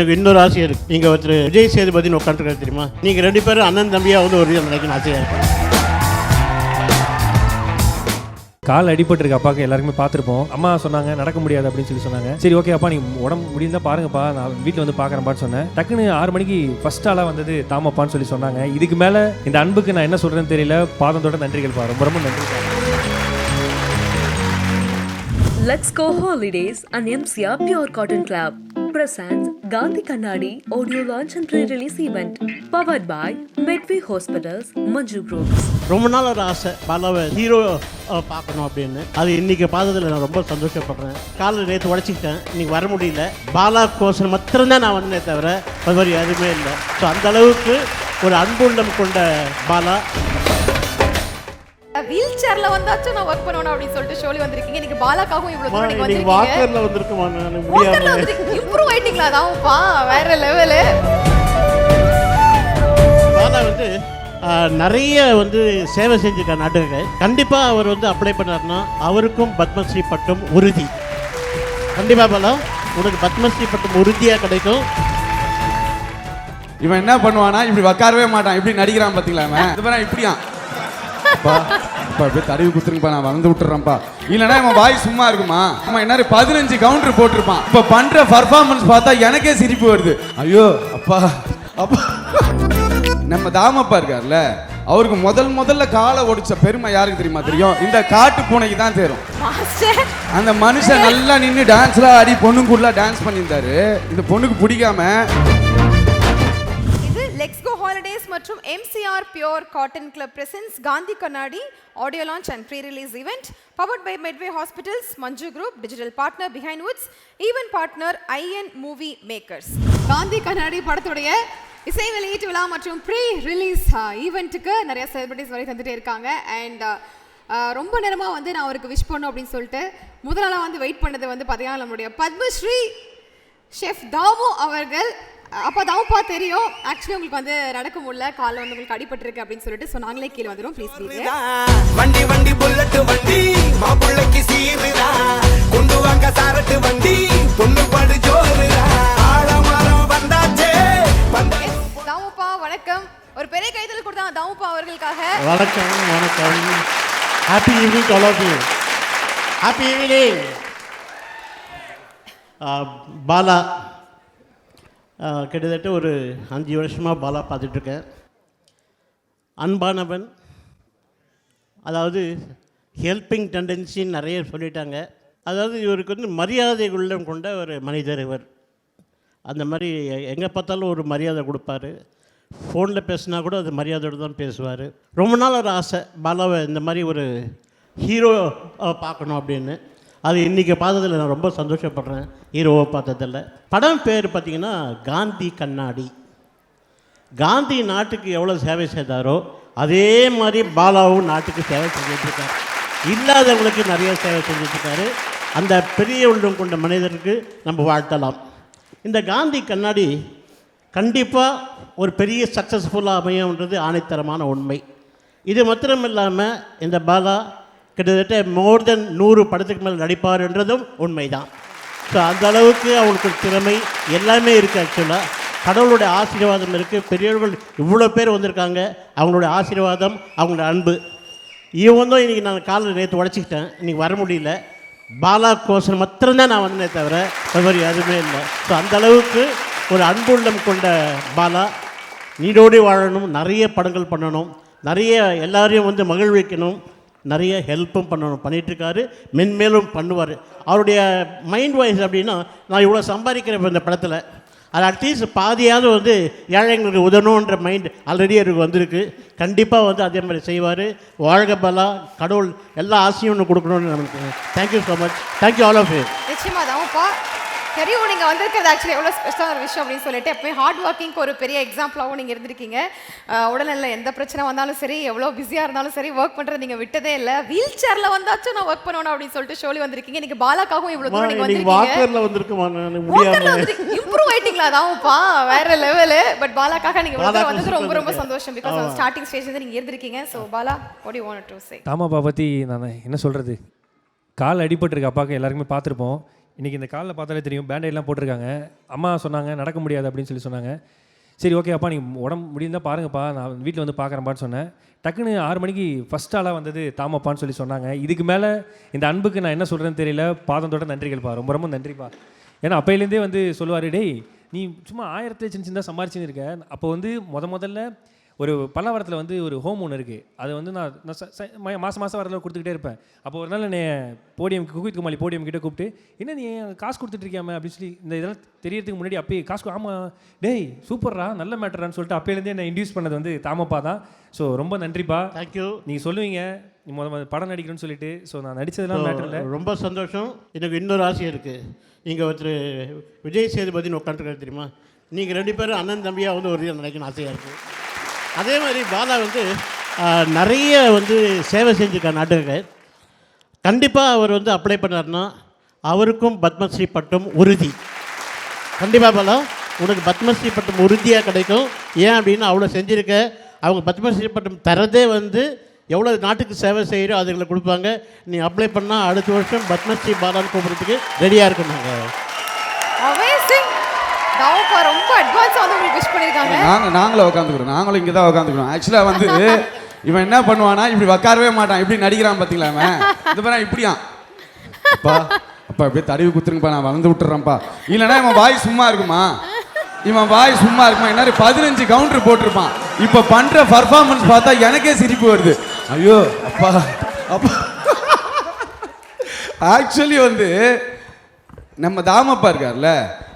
எனக்கு இன்னொரு ஆசை இருக்கு. நீங்க ஒருத்தர் விஜய் சேதுபதினு உட்காந்துருக்காரு தெரியுமா? நீங்க ரெண்டு பேரும் அண்ணன் தம்பியா வந்து ஒரு நினைக்கணும் ஆசையா இருக்கு கால் அடிபட்டிருக்கு அப்பாவுக்கு எல்லாருக்குமே பார்த்துருப்போம். அம்மா சொன்னாங்க நடக்க முடியாது அப்படின்னு சொல்லி சொன்னாங்க. சரி ஓகே அப்பா நீ உடம்பு முடிந்தா பாருங்கப்பா நான் வீட்டில் வந்து பார்க்குறேன்ப்பான்னு சொன்னேன். டக்குன்னு ஆறு மணிக்கு ஃபர்ஸ்ட் ஆளாக வந்தது தாமப்பான்னு சொல்லி சொன்னாங்க. இதுக்கு மேலே இந்த அன்புக்கு நான் என்ன சொல்கிறேன்னு தெரியல. பாதத்தோட நன்றிகள் பா ரொம்ப ரொம்ப நன்றி. Let's go holidays and MCR Pure Cotton Club. Presents Gandhi Kannadi audio launch and pre-release event powered by Medway Hospitals, Manju Groups. ரொம்ப நாள் ஒரு ஆசை பாலாவை ஹீரோ பார்க்கணும் அப்படின்னு. அது இன்னைக்கு பார்த்ததுல நான் ரொம்ப சந்தோஷப்படுறேன். காலில் நேற்று உடச்சிக்கிட்டேன். இன்னைக்கு வர முடியல. பாலா கோசன் மாத்திரம்தான் நான் வந்தேனே தவிர அது மாதிரி எதுவுமே இல்லை. ஸோ அந்த அளவுக்கு ஒரு அன்புள்ளம் கொண்ட பாலா. வீல் சேர்ல வந்தாச்சும் நான் ஒர்க் பண்ணணும் அப்படின்னு சொல்லிட்டு ஷோலி வந்திருக்கீங்க. இன்னைக்கு பாலாக்காகவும் இவ்வளவு தூரம் நீங்க வந்திருக்கீங்க. வாக்கரில் வந்திருக்குமா எனக்கு வாக்கர்ல ஆயிட்டீங்களா அதான்ப்பா வேற லெவலு பாலா வந்து ஆஹ், நிறைய வந்து சேவை செஞ்சிருக்கார் நாட்டுக்கு கண்டிப்பாக அவர் வந்து அப்ளை பண்ணார்னா அவருக்கும் பத்மஸ்ரீ பட்டம் உறுதி. கண்டிப்பாக பாலா உனக்கு பத்மஸ்ரீ பட்டம் உறுதியாக கிடைக்கும். இவன் என்ன பண்ணுவானா இப்படி உட்காரவே மாட்டான். இப்படி நடிக்கிறான் பாத்தீங்களா இவன் இது பாரு, இப்படியா அப்பா அப்படியே தடவி குத்துருங்கப்பா நான் வந்து விட்டுறேன்ப்பா. இல்லைன்னா இவன் வாய் சும்மா இருக்குமா? அவன் என்ன பதினஞ்சு கவுண்டர் போட்டிருப்பான். இப்ப பண்ற பர்ஃபார்மன்ஸ் பார்த்தா எனக்கே சிரிப்பு வருது. ஐயோ அப்பா அப்பா. நம்ம தாமப்பா இருக்கார்ல அவருக்கு முதல் முதல்ல காலை ஒடிச்ச பெருமை யாருக்கு தெரியுமா தெரியும்? இந்த காட்டு பூனைக்கு தான் மாஸ்டர். அந்த மனுஷன் நல்லா நின்று டான்ஸ்லாம் ஆடி பொண்ணுக்குள்ள டான்ஸ் பண்ணியிருந்தாரு. இந்த பொண்ணுக்கு பிடிக்காம ஹாலிடேஸ் மற்றும் MCR pure cotton club presents Gandhi Kannadi audio launch and pre release event powered by Medway hospitals Manju group digital partner behindwoods event partner IN movie makers Gandhi Kannadi படத்துடைய இசை வெளியீட்டு விழா மற்றும் ப்ரீ ரிலீஸ் ஈவெண்ட்டுக்கு நிறைய celebrities வரை தந்துட்டே இருக்காங்க. And ரொம்ப நேரமாக வந்து நான் அவருக்கு விஷ் பண்ணும் அப்படின்னு சொல்லிட்டு முதலாளாக வந்து வெயிட் பண்ணது வந்து பார்த்தீங்கன்னா நம்மளுடைய பத்மஸ்ரீ ஷெஃப் தாமு அவர்கள். அப்போ தாமுப்பா தெரியும். ஆக்சுவலி உங்களுக்கு வந்து நடக்க முடியல. காலில் வந்து உங்களுக்கு அடிபட்டிருக்கு அப்படின்னு சொல்லிட்டு ஸோ நாங்களே கீழே வந்துடும் ப்ளீஸ் ப்ளீஸ் வண்டி வண்டி புல்லட் வண்டி. மாப்பிள்ளைக்கு சீருடா. கொண்டு வாங்க சாரட்டு வண்டி. பொண்ணு படு ஜோருடா. ஆழமரம் வந்தாச்சே. வந்த தாமுப்பா வணக்கம். ஒரு பெரிய கைதல் கொடுத்தா தாமுப்பா அவர்களுக்காக. வணக்கம் வணக்கம். Happy evening all of you happy evening Bala கிட்டத்தட்ட ஒரு அஞ்சு வருஷமாக பாலா பார்த்துட்ருக்கேன். அன்பானவன் அதாவது ஹெல்பிங் டெண்டன்சின்னு நிறைய சொல்லிட்டாங்க. அதாவது இவருக்கு வந்து மரியாதை உள்ளம் கொண்ட ஒரு மனிதர் இவர். அந்த மாதிரி எங்கே பார்த்தாலும் ஒரு மரியாதை கொடுப்பாரு. ஃபோனில் பேசினா கூட அது மரியாதையோடு தான் பேசுவார். ரொம்ப நாள் ஒரு ஆசை பாலாவை இந்த மாதிரி ஒரு ஹீரோ பார்க்கணும் அப்படின்னு. அது இன்றைக்கி பார்த்ததில் நான் ரொம்ப சந்தோஷப்படுறேன். ஹீரோவை பார்த்ததில்ல படம் பேர் பார்த்திங்கன்னா காந்தி கண்ணாடி. காந்தி நாட்டுக்கு எவ்வளோ சேவை செய்தாரோ அதே மாதிரி பாலாவும் நாட்டுக்கு சேவை செஞ்சிட்ருக்காரு. இல்லாதவங்களுக்கு நிறைய சேவை செஞ்சிட்ருக்காரு. அந்த பெரிய உள்ளம் கொண்ட மனிதருக்கு நம்ம வாழ்த்தலாம். இந்த காந்தி கண்ணாடி கண்டிப்பாக ஒரு பெரிய சக்ஸஸ்ஃபுல்லாக அமையன்றது ஆணைத்தரமான உண்மை. இது மாத்திரம் இல்லாமல் இந்த பாலா கிட்டத்தட்ட மோர் தென் நூறு படத்துக்கு மேலே நடிப்பார்ன்றதும் உண்மைதான். ஸோ அந்த அளவுக்கு அவங்களுக்கு திறமை எல்லாமே இருக்குது ஆக்சுவலாக கடவுளுடைய ஆசீர்வாதம் இருக்குது பெரியவர்கள் இவ்வளோ பேர் வந்திருக்காங்க. அவங்களுடைய ஆசீர்வாதம் அவங்களோட அன்பு. இவன் இன்றைக்கி நான் காலில் நேற்று உடச்சிக்கிட்டேன். இன்றைக்கி வர முடியல. பாலா கோசன் மாத்திரம்தான் நான் வந்தேனே தவிர அது எதுவுமே இல்லை. ஸோ அந்த அளவுக்கு ஒரு அன்புள்ளம் கொண்ட பாலா. நீடோடி வாழணும் நிறைய படங்கள் பண்ணணும். நிறைய எல்லாரையும் வந்து மகிழ்விக்கணும். நிறைய ஹெல்ப்பும் பண்ணணும் பண்ணிகிட்ருக்காரு மென்மேலும் பண்ணுவார். அவருடைய மைண்ட் வாய்ஸ் அப்படின்னா நான் இவ்வளோ சம்பாதிக்கிறேன் இந்த படத்தில். அது அட்லீஸ்ட் பாதியாவது வந்து ஏழைங்களுக்கு உதவணுன்ற மைண்ட் ஆல்ரெடி அவருக்கு வந்திருக்கு. கண்டிப்பாக வந்து அதே மாதிரி செய்வார். வாழ்க பலா கடவுள் எல்லா ஆசையும் ஒன்று கொடுக்கணும்னு நமக்கு thank you so much thank you all of you நிச்சயமாக தாமுப்பா. தெரியும் நீங்கள் வந்திருக்கிறது ஆக்சுவலி எவ்வளோ ஸ்பெஷலான ஒரு விஷயம் அப்படின்னு சொல்லிட்டு எப்பவுமே ஹார்ட் ஒர்க்கிங்க்கு ஒரு பெரிய எக்ஸாம்பிளாகவும் நீங்கள் இருந்திருக்கீங்க. உடல்நல எந்த பிரச்சனை வந்தாலும் சரி எவ்வளோ பிஸியாக இருந்தாலும் சரி ஒர்க் பண்ணுறது நீங்கள் விட்டதே இல்லை. வீல் சேரில் வந்தாச்சும் நான் ஒர்க் பண்ணணும் அப்படின்னு சொல்லிட்டு ஷோலி வந்திருக்கீங்க. இன்னைக்கு பாலாக்காகவும் இவ்வளோ தூரம் நீங்கள் வந்திருக்கீங்க. இம்ப்ரூவ் ஆயிட்டீங்களா? தான்ப்பா வேற லெவலு பட் பாலாக்காக நீங்க இவ்வளவு தூரம் பாலாக்கு வந்தது ரொம்ப ரொம்ப சந்தோஷம். பிகாஸ் ஸ்டார்டிங் ஸ்டேஜ்ல இருந்து நீங்க இருந்திருக்கீங்க. So Bala what you want to say தாமாப்பா பற்றி நான் என்ன சொல்கிறது கால் அடிபட்டிருக்கு அப்பாவுக்கு எல்லாருக்குமே பார்த்துருப்போம். இன்றைக்கி இந்த காலில் பார்த்தாலே தெரியும் பேண்டேட்லாம் போட்டிருக்காங்க. அம்மா சொன்னாங்க நடக்க முடியாது அப்படின்னு சொல்லி சொன்னாங்க. சரி ஓகே அப்பா நீ உடம்பு முடிந்தால் பாருங்கப்பா நான் வீட்டில் வந்து பார்க்குறேன்ப்பான்னு சொன்னேன். டக்குன்னு ஆறு மணிக்கு ஃபஸ்ட் ஆளாக வந்தது தாமப்பான்னு சொல்லி சொன்னாங்க. இதுக்கு மேலே இந்த அன்புக்கு நான் என்ன சொல்கிறேன்னு தெரியல. பாதம் தொட நன்றிகள்ப்பா ரொம்ப ரொம்ப நன்றிப்பா. ஏன்னா அப்பையிலேருந்தே வந்து சொல்லுவார் டேய் நீ சும்மா ஆயிரத்தி சின்ன தான் சம்பாரிச்சுன்னு இருக்க. அப்போ வந்து முத முதல்ல ஒரு பல்லாவரத்தில் வந்து ஒரு ஹோம் ஒன்று இருக்குது அது வந்து நான் நான் ச- ச- மா- மாசம் மாதம் வரல கொடுத்துக்கிட்டே இருப்பேன். அப்போ ஒரு நாள் என்னை போடியம் குக்கித் குமாலி போடியம் கிட்ட கூப்பிட்டு என்ன நீ காசு கொடுத்துட்டு இருக்கியாமே அப்படின்னு சொல்லி இந்த இதெல்லாம் தெரியறதுக்கு முன்னாடி அப்பயே காசு ஆமாம் டேய் சூப்பர்ரா நல்ல மேட்டரான்னு சொல்லிட்டு அப்போலேருந்தே என்னை இன்டியூஸ் பண்ணது வந்து தாமப்பா தான். ஸோ ரொம்ப நன்றிப்பா. தேங்க்யூ நீங்கள் சொல்லுவீங்க. நீ முத படம் நடிக்கணும்னு சொல்லிட்டு ஸோ நான் நடிச்சதெல்லாம் மேட்டர் இல்லை. ரொம்ப சந்தோஷம். எனக்கு இன்னொரு ஆசை இருக்குது இங்கே ஒருத்தர் விஜய் சேதுபதினு உட்காந்துருக்காரு தெரியுமா? நீங்கள் ரெண்டு பேரும் அண்ணன் தம்பியாக வந்து ஒரு நினைக்கணும் ஆசையாக இருக்குது அதே மாதிரி பாலா வந்து நிறைய வந்து சேவை செஞ்சுருக்கார் நாட்டுக்கு கண்டிப்பாக அவர் வந்து அப்ளை பண்ணார்னா அவருக்கும் பத்மஸ்ரீ பட்டம் உறுதி. கண்டிப்பாக பாலா உனக்கு பத்மஸ்ரீ பட்டம் உறுதியாக கிடைக்கும். ஏன் அப்படின்னு அவ்வளோ செஞ்சுருக்க. அவங்க பத்மஸ்ரீ பட்டம் தரதே வந்து எவ்வளோ நாட்டுக்கு சேவை செய்கிறோ அதுகளை கொடுப்பாங்க. நீ அப்ளை பண்ணால் அடுத்த வருஷம் பத்மஸ்ரீ பாலான்னு கூப்பிட்றதுக்கு ரெடியாக இருக்கும் நாங்கள் வந்து நாங்க நாங்களும் உட்காந்துக்கிறோம் நாங்களும் இங்கே தான் உட்காந்துக்கிறோம் ஆக்சுவலாக வந்து இவன் என்ன பண்ணுவானா இப்படி உட்காரவே மாட்டான். இப்படி நடிக்கிறான் பார்த்தீங்களா அவன் இந்த மாதிரி இப்படியா? அப்பா அப்பா அப்படியே தடவி குத்துருங்கப்பா நான் வந்து விட்டுறேன்ப்பா. இல்லைன்னா இவன் வாய் சும்மா இருக்குமா? இவன் வாய் சும்மா இருக்குமா? என்ன பதினஞ்சு கவுண்டர் போட்டிருப்பான். இப்போ பண்ணுற பர்ஃபார்மன்ஸ் பார்த்தா எனக்கே சிரிப்பு வருது. ஐயோ அப்பா அப்பா. ஆக்சுவலி வந்து நம்ம தாமப்பா இருக்கார்ல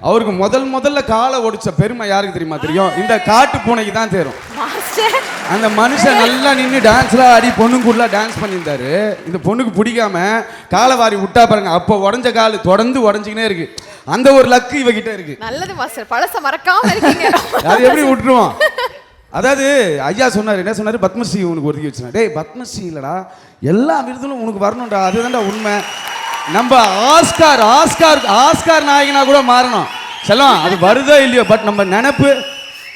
அவருக்கு முதல் முதல்ல காலை ஒடிச்ச பெருமை யாருக்கு தெரியுமா? தெரியும்? இந்த காட்டு பூனைக்கு தான் மாஸ்டர். அந்த மனுஷன் நல்லா நின்று டான்ஸ்லாம் ஆடி பொண்ணுக்குள்ள டான்ஸ் பண்ணியிருந்தாரு. இந்த பொண்ணுக்கு பிடிக்காம காலை வாரி விட்டா பாருங்க அப்போ உடஞ்ச கால் தொடர்ந்து உடஞ்சிக்கினே இருக்கு. அந்த ஒரு லக்கு இவகிட்ட இருக்கு. நல்லது மாஸ்டர். பழச மறக்காம அது எப்படி விட்டுருவோம்? அதாவது ஐயா சொன்னார் என்ன சொன்னார்? பத்மஸ்ரீ உனக்கு ஒதுக்கி வச்சுனா டேய் பத்மஸ்ரீ இல்லடா எல்லா விருதுகளும் உனக்கு வரணும்டா. அதுதான்டா உண்மை. நம்ம ஆஸ்கார் ஆஸ்கார் ஆஸ்கார் நாயகனா கூட மாறணும். செல்லம் அது வருதோ இல்லையோ பட் நம்ம நினப்பு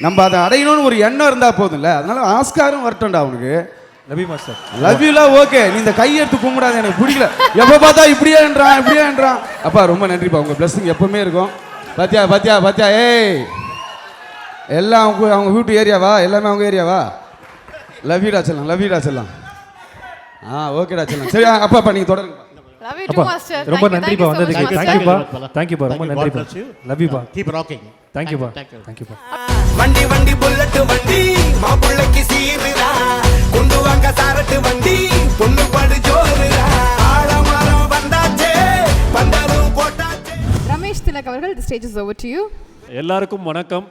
நம்ம அதை அடையணும்னு ஒரு எண்ணம் இருந்தா போதும்ல. அதனால ஆஸ்காரும் வரட்டும்டா அவனுக்கு. ரவி மாஸ்டர் லவ் யூலாம் ஓகே நீ இந்த கை எடுத்து கும்பிடாத எனக்கு பிடிக்கல. எப்போ பார்த்தா இப்படியே என்றான் இப்படியே என்றான். அப்பா ரொம்ப நன்றிப்பா. உங்க பிளஸ்ஸிங் எப்பவுமே இருக்கும். பாத்தியா பாத்தியா பாத்தியா ஏய். எல்லாம் அவங்க அவங்க வீட்டு ஏரியாவா எல்லாமே அவங்க ஏரியாவா லவ் யூடா செல்லாம். லவ் யூடா செல்லாம். ஆ ஓகேடா செல்லாம். சரி அப்பா அப்பா நீங்கள் தொடருங்க லவ் யூ அப்பா டு மாஸ்டர் ரொம்ப நன்றிப்பா வந்ததுக்கு. Thank you, தேங்க்யூப்பா thank you, தேங்க்யூப்பா ரொம்ப bless you. லவ் யூப்பா கீப் ராக்கிங் தேங்க்யூப்பா Thank you. தேங்க்யூப்பா வண்டி வண்டி புல்லட்டு வண்டி. மாப்பிள்ளைக்கு சீருடா. கொண்டு வாங்க சாரட்டு வண்டி. பொண்ணு படு ஜோருடா. ஆழமரம் வந்தாச்சே. பந்தலும் போட்டாச்சே. ரமேஷ் திலக் அவர்கள் the stage is over to you எல்லாருக்கும் வணக்கம்.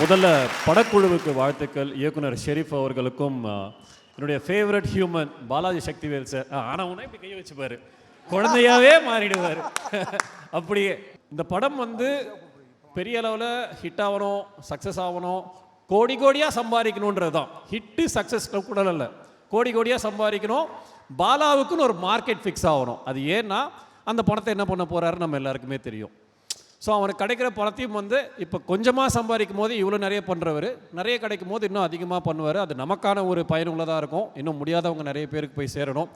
முதல்ல படக்குழுவுக்கு வாழ்த்துக்கள். இயக்குனர் ஷெரீஃப் அவர்களுக்கும் என்னுடைய favourite human Balaji Sakthivel sir ஆனால் உனே இப்படி கையை வச்சுப்பார். குழந்தையாவே மாறிடுவார். அப்படியே இந்த படம் வந்து பெரிய அளவில் ஹிட் ஆகணும் சக்ஸஸ் ஆகணும். கோடி கோடியாக சம்பாதிக்கணுன்றது தான் ஹிட்டு சக்ஸஸ் கூட இல்லை. கோடி கோடியாக சம்பாதிக்கணும். பாலாவுக்குன்னு ஒரு மார்க்கெட் ஃபிக்ஸ் ஆகணும். அது ஏன்னா அந்த பணத்தை என்ன பண்ண போகிறாரு நம்ம எல்லாருக்குமே தெரியும். ஸோ அவனுக்கு கிடைக்கிற பணத்தையும் வந்து இப்போ கொஞ்சமாக சம்பாதிக்கும் போது இவ்வளோ நிறைய பண்ணுறவர் நிறைய கிடைக்கும் போது இன்னும் அதிகமாக பண்ணுவார். அது நமக்கான ஒரு பயனுள்ளதாக இருக்கும். இன்னும் முடியாதவங்க நிறைய பேருக்கு போய் சேரணும்.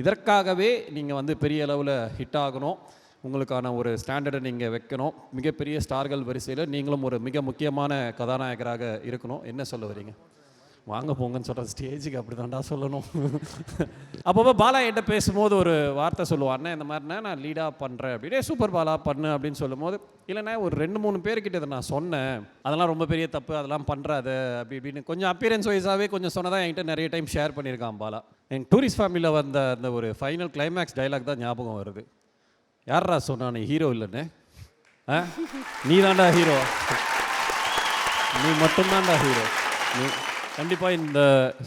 இதற்காகவே நீங்கள் வந்து பெரிய அளவில் ஹிட் ஆகணும். உங்களுக்கான ஒரு ஸ்டாண்டர்டை நீங்கள் வைக்கணும். மிகப்பெரிய ஸ்டார்கள் வரிசையில் நீங்களும் ஒரு மிக முக்கியமான கதாநாயகராக இருக்கணும். என்ன சொல்ல வரீங்க? வாங்க போங்கன்னு சொல்கிற ஸ்டேஜுக்கு அப்படி தான்டா சொல்லணும். அப்பப்போ பாலா என்கிட்ட பேசும்போது ஒரு வார்த்தை சொல்லுவாண்ணே இந்த மாதிரிண்ணே நான் லீடாக பண்ணுறேன் அப்படின்னே சூப்பர் பாலா பண்ணு அப்படின்னு சொல்லும்போது இல்லைண்ணா ஒரு ரெண்டு மூணு பேர்கிட்ட இதை நான் சொன்னேன். அதெல்லாம் ரொம்ப பெரிய தப்பு அதெல்லாம் பண்ணுறாது அப்படி இப்படின்னு கொஞ்சம் அப்பியரன்ஸ் வைஸாகவே கொஞ்சம் சொன்னதான் என்கிட்ட நிறைய டைம் ஷேர் பண்ணியிருக்கான் பாலா. எங்கள் டூரிஸ்ட் ஃபேமிலியில் வந்த அந்த ஒரு ஃபைனல் கிளைமேக்ஸ் டைலாக் தான் ஞாபகம் வருது. யாரா சொன்னானே ஹீரோ இல்லைன்னு ஆ? நீ தான்டா ஹீரோ நீ மட்டும்தான்டா ஹீரோ நீ கண்டிப்பாக இந்த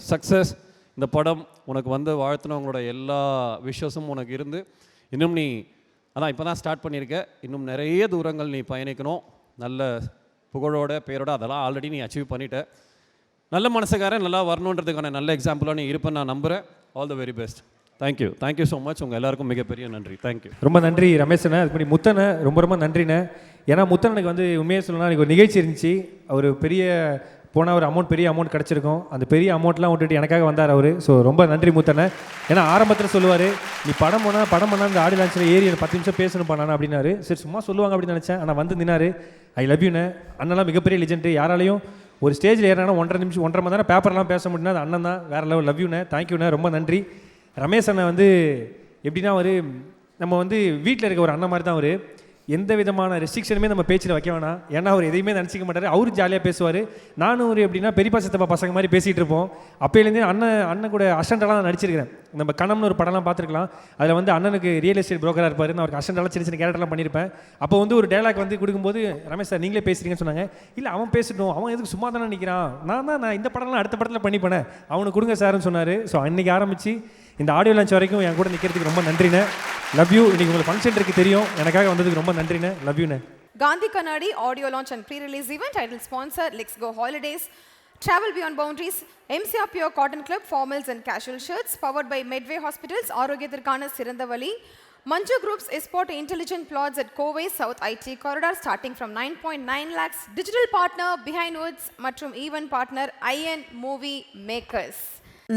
சக்ஸஸ் இந்த படம் உனக்கு வந்து வாழ்த்துனவங்களோட எல்லா விஷஸும் உனக்கு இருந்து இன்னும் நீ அதான் இப்போ தான் ஸ்டார்ட் பண்ணியிருக்க இன்னும் நிறைய தூரங்கள் நீ பயணிக்கணும். நல்ல புகழோட பேரோட அதெல்லாம் ஆல்ரெடி நீ அச்சீவ் பண்ணிட்ட. நல்ல மனசுக்காரன் நல்லா வரணுன்றதுக்கான நல்ல எக்ஸாம்பிளாக நீ இருப்பேன் நான் நம்புகிறேன் all the very best thank you thank you so much உங்கள் எல்லாருக்கும் மிகப்பெரிய நன்றி. தேங்க்யூ ரொம்ப நன்றி ரமேஷனை அது முன்னாடி முத்தனை ரொம்ப ரொம்ப நன்றிண்ணே. ஏன்னா முத்தனனுக்கு வந்து உண்மையாக சொல்லணும்னா எனக்கு ஒரு நிகழ்ச்சி இருந்துச்சு. அவர் பெரிய போனால் ஒரு அமௌண்ட் பெரிய அமௌண்ட் கிடச்சிருக்கும். அந்த பெரிய அமௌண்ட்லாம் விட்டுட்டு எனக்காக வந்தார் அவர். ஸோ ரொம்ப நன்றி மூத்தனை ஏன்னா ஆரம்பத்தில் சொல்லுவார் நீ படம் போனால் படம் பண்ணால் இந்த ஆடி லான்ச்சில் ஏறி எனக்கு பத்து நிமிஷம் பேசணும் பண்ணானே அப்படின்னாரு. சரி சும்மா சொல்லுவாங்க அப்படின்னு நினச்சேன். ஆனால் வந்து நின்னாரு ஐ லவ் யூண்ணே அண்ணெல்லாம் மிகப்பெரிய லிஜெண்ட் யாராலையும் ஒரு ஸ்டேஜில் ஏறினா ஒன்றரை நிமிஷம் ஒன்றரை மணி நேரம் பேப்பர்லாம் பேச முடியும்னா அது அண்ணன் தான். வேறு லெவல் லவ் யூண்ணே தேங்க்யூண்ணே ரொம்ப நன்றி. ரமேஷ் அண்ணன் வந்து எப்படின்னா அவர் நம்ம வந்து வீட்டில் இருக்க ஒரு அண்ணன் மாதிரி தான் அவர். எந்த விதமான ரெஸ்ட்ரிக்ஷனுமே நம்ம பேச்சில் வைக்க வேணாம். ஏன்னா அவர் எதையுமே நினச்சிக்க மாட்டார். அவரு ஜாலியாக பேசுவார். நானும் ஒரு எப்படின்னா பெரியப்பா சித்தப்பா பசங்க மாதிரி பேசிகிட்டு இருப்போம். அப்போலேருந்தே அண்ணன் அண்ணன் கூட அசண்டெல்லாம் நான் நடிச்சிருக்கிறேன். நம்ம கணம்னு ஒரு படம்லாம் பார்த்துருக்கலாம். அதில் வந்து அண்ணனுக்கு ரியல் எஸ்டேட் ப்ரோக்கராக இருப்பார் நான் அவருக்கு அசண்டெல்லாம் சின்ன சின்ன கேரக்டர்லாம் பண்ணியிருப்பேன் அப்போ வந்து ஒரு டேலாக் வந்து கொடுக்கும்போது ரமேஷ் சார் நீங்களே பேசுறீங்கன்னு சொன்னாங்க. இல்லை அவன் பேசட்டும். அவன் எதுக்கு சும்மா தானே நிற்கிறான் நான் தான் நான் இந்த படம்லாம் அடுத்த படத்தில் பண்ணிப்பேனே. அவனுக்கு கொடுங்க சார்னு சொன்னார். ஸோ அன்னைக்கு ஆரம்பிச்சு இந்த ஆடியோ லான்ச் வரைக்கும் என் கூட நிற்கிறதுக்கு ரொம்ப நன்றிண்ணே. லவ் யூ இன்றைக்கி உங்களுக்கு ஃபங்க்ஷன் இருக்கு தெரியும். எனக்காக வந்ததுக்கு ரொம்ப நன்றிண்ணே. Love யூண்ணே Kannadi audio audio and and pre-release event. Title sponsor lex go holidays Travel Beyond Boundaries. MCR Pure Cotton Club formals and casual shirts. Powered by Medway Hospitals. ஆரோக்கியத்திற்கான சிறந்த வழி. Manju Group's Esport Intelligent Plots at Covey South IT Corridor starting from 9.9 lakhs. Digital partner Behind Woods மற்றும் event partner IN Movie Makers.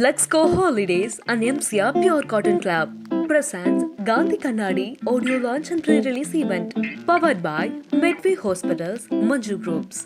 Let's Go Holidays and MCR Pure Cotton Club presents Gandhi Kannadi audio launch and pre-release event powered by Medway Hospitals, Manju Groups.